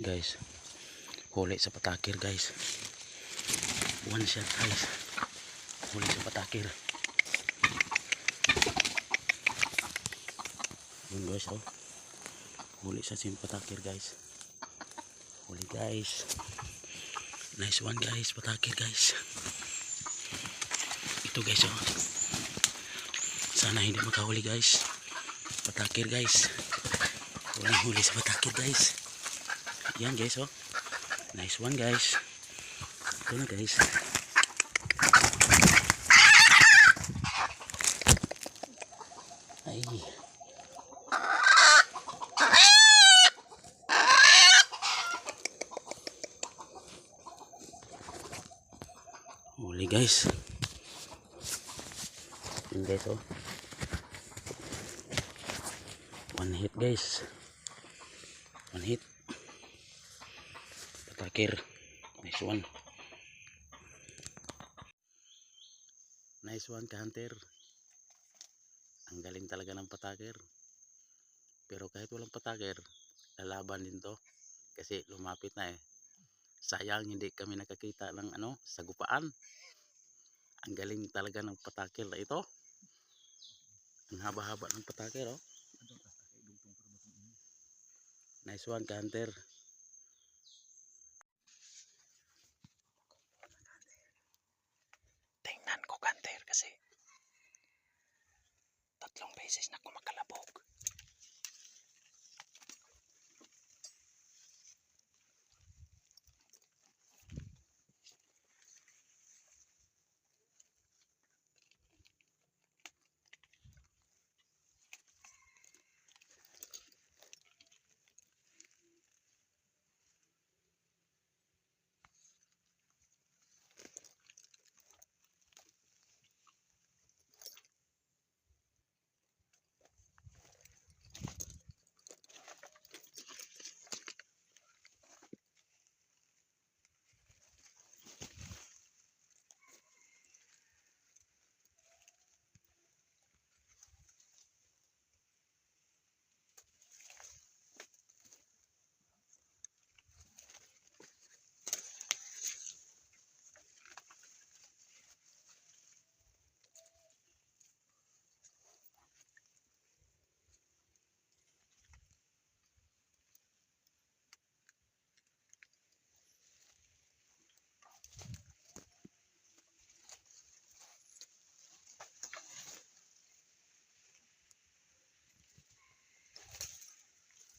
guys. Huli sa patakir guys. One shot guys. Huli sa patakir yun guys oh huli sa simpatakir guys. Huli guys. Nice one guys. Patakir guys. Ito guys oh. Sana hindi makahuli guys. Patakir guys. Walang huli sa patakir guys yan guys oh. Nice one guys. Ito na guys. Ay. Huli guys. Yun guys oh. One hit guys. One hit patakir nice one. Nice one ka ang galing talaga ng patakir pero kahit walang patakir lalaban din to. Kasi lumapit na eh. Sayang hindi kami nakakita ng ano sagupaan ang galing talaga ng patakir na ito. Ang haba-haba ng patakir oh. Nice one ka hunter kasi tatlong beses na kumakalabog.